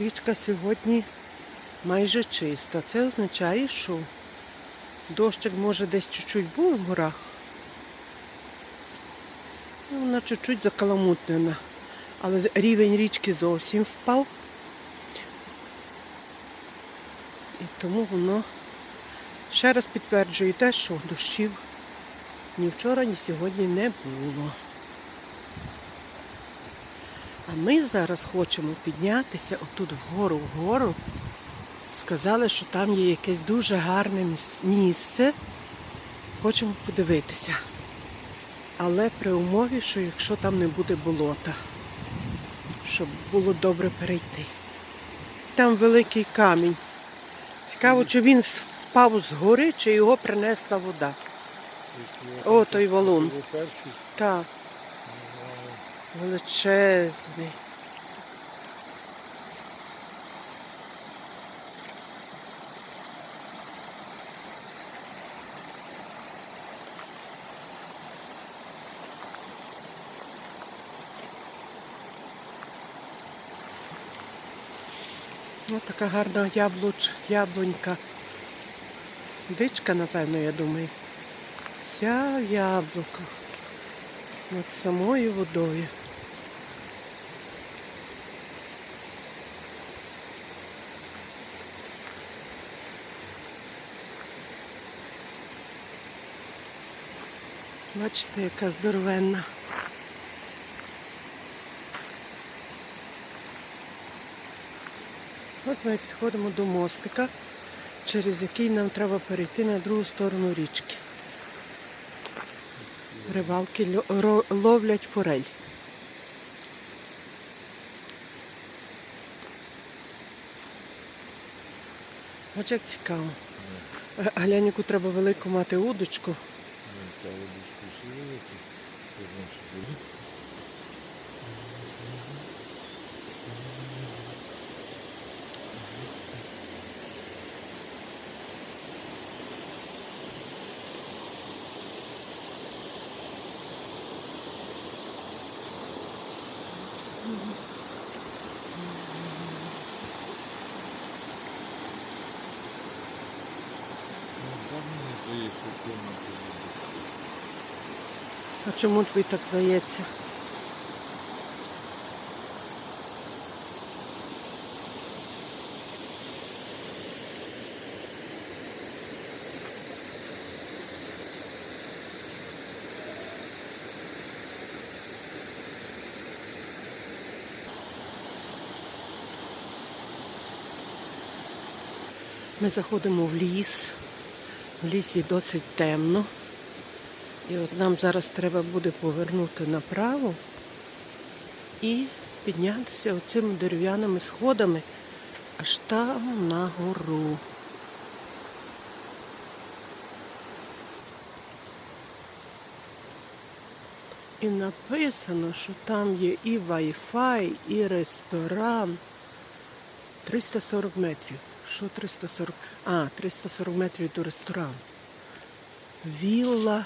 Річка сьогодні майже чиста. Це означає, що дощик може десь чуть-чуть був в горах. Ну, Вона чуть-чуть закаламутнена. Але рівень річки зовсім впав. І тому воно ще раз підтверджує те, що дощів ні вчора, ні сьогодні не було. А ми зараз хочемо піднятися отут вгору вгору. Сказали, що там є якесь дуже гарне місце. Хочемо подивитися. Але при умові, що якщо там не буде болота, щоб було добре перейти. Там великий камінь. Цікаво, чи він впав з гори, чи його принесла вода. О, той валун. Так, величезний. Ось така гарна яблуч, яблунька. Дичка, напевно, я думаю. Вся в яблуках. Над самою водою. Бачите, яка здоровенна. От ми підходимо до мостика, через який нам треба перейти на другу сторону річки. Рибалки ловлять форель. Ось як цікаво. Г- Глянь, треба велику мати удочку. Ну, та водичка всі великі. Це значить буде. Ну, там мені здається, темно буде. А чому тобі так здається? Ми заходимо в ліс. В лісі досить темно. І от нам зараз треба буде повернути направо і піднятися оцими дерев'яними сходами аж там на гору. І написано, що там є і Wi-Fi, і ресторан. 340 метрів. Що 340? А, 340 метрів до ресторану. Вілла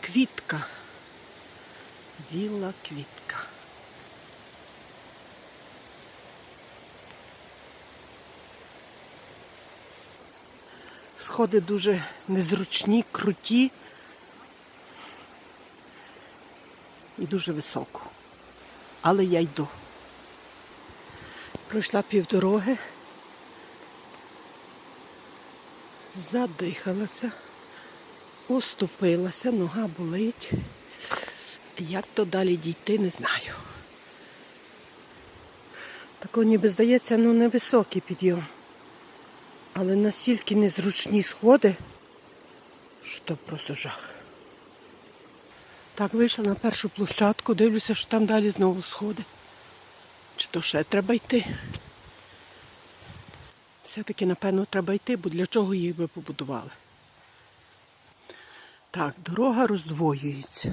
Квітка. Вілла Квітка. Сходи дуже незручні, круті і дуже високо. Але я йду. Пройшла півдороги, задихалася. Уступилася, нога болить. Як то далі дійти, не знаю. Тако ніби здається, ну невисокий підйом. Але настільки незручні сходи, що то просто жах. Так, вийшла на першу площадку, дивлюся, що там далі знову сходи. Чи то ще треба йти? Все-таки, напевно, треба йти, бо для чого їх би побудували? Так, дорога роздвоюється.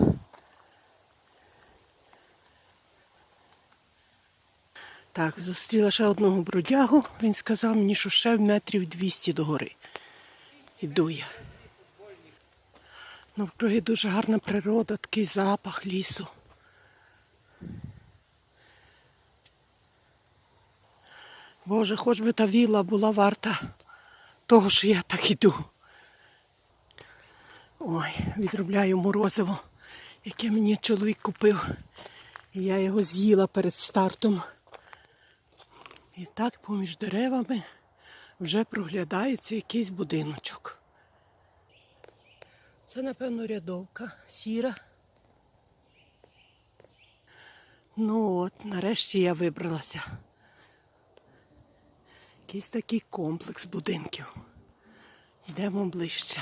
Так, зустріла ще одного бродягу. Він сказав мені, що ще в метрів 200 до гори. Іду я. Навкруги дуже гарна природа, такий запах лісу. Боже, хоч би та віла була варта того, що я так іду. Ой, відробляю морозиво, яке мені чоловік купив. Я його з'їла перед стартом. І так поміж деревами вже проглядається якийсь будиночок. Це, напевно, рядовка сіра. Ну от, нарешті я вибралася. Якийсь такий комплекс будинків. Йдемо ближче.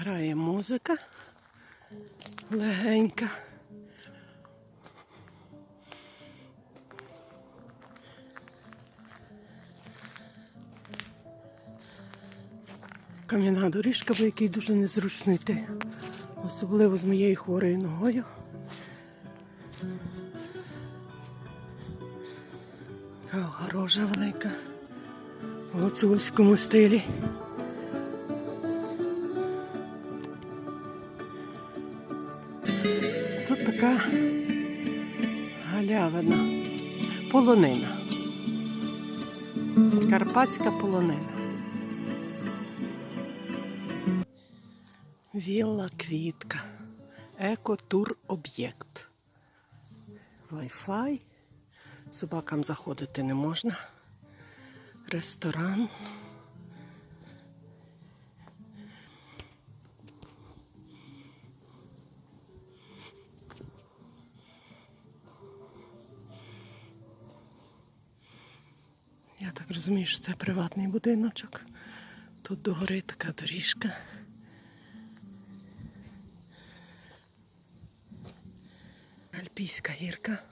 Грає музика легенька. Кам'яна доріжка, по якій дуже незручно йти. Особливо з моєю хворою ногою. Така огорожа велика в гуцульському стилі. Галявина, полонина. Карпатська полонина. Вілла квітка. Екотур об'єкт. Wi-Fi. Собакам заходити не можна. Ресторан. Я так розумію, що це приватний будиночок. Тут догори така доріжка. Альпійська гірка.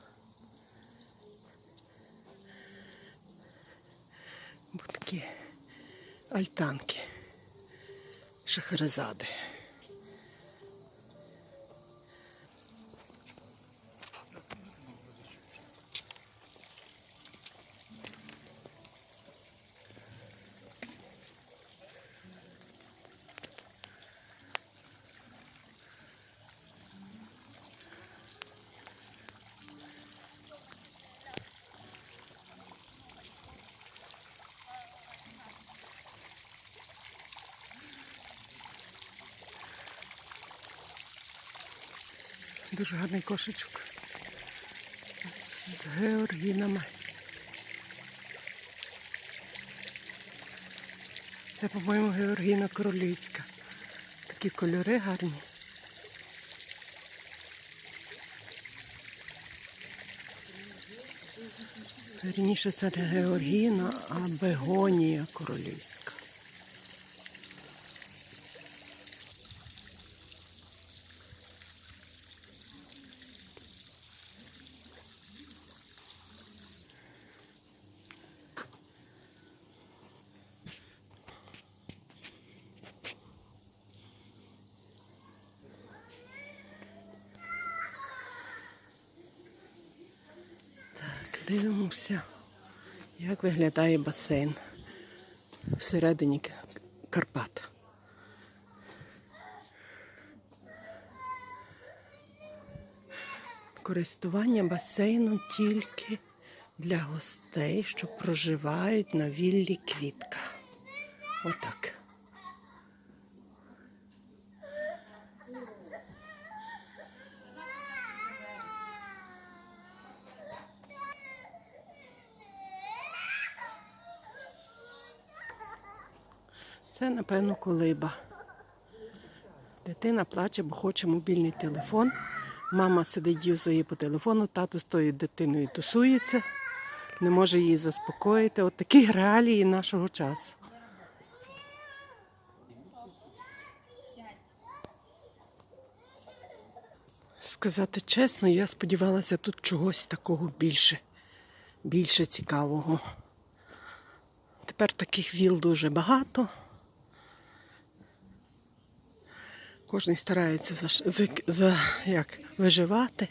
Будки альтанки. Шахерезади. Дуже гарний кошечок. З георгінами. Це, по-моєму, Георгіна Королівська. Такі кольори гарні. Вірніше це не Георгіна, а Бегонія Королівська. Дивимося, як виглядає басейн всередині Карпат. Користування басейном тільки для гостей, що проживають на віллі Квітка. Отак. Це, напевно, колиба. Дитина плаче, бо хоче мобільний телефон. Мама сидить юзає по телефону, тато з тою дитиною тусується, не може її заспокоїти. От такі реалії нашого часу. Сказати чесно, я сподівалася тут чогось такого більше, більше цікавого. Тепер таких віл дуже багато. Кожен старається за, за, за як, виживати.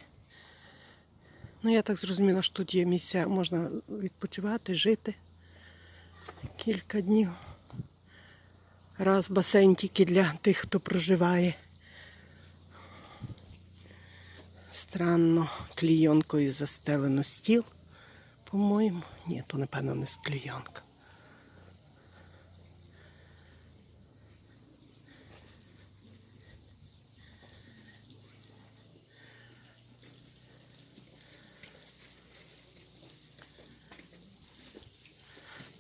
Ну, я так зрозуміла, що тут є місця, можна відпочивати, жити кілька днів. Раз басейн тільки для тих, хто проживає. Странно клійонкою застелено стіл. По-моєму, ні, то напевно не склеянка.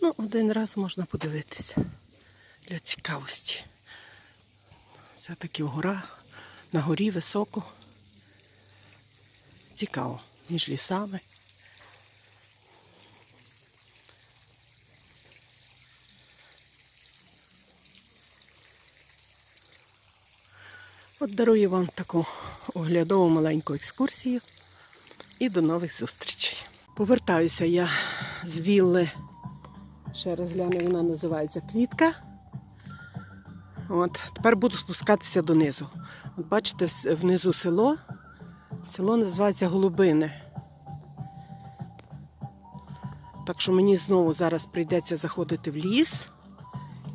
Ну, один раз можна подивитися для цікавості. Все-таки в горах, на горі високо. Цікаво, між лісами. От дарую вам таку оглядову маленьку екскурсію і до нових зустрічей. Повертаюся я з вілли. Ще раз гляну, вона називається Квітка. От, тепер буду спускатися донизу. От бачите, внизу село. Село називається Голубине. Так що мені знову зараз прийдеться заходити в ліс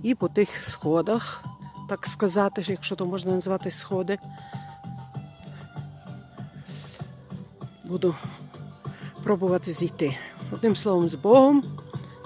і по тих сходах, так сказати, якщо то можна назвати сходи. Буду пробувати зійти. Одним словом, з Богом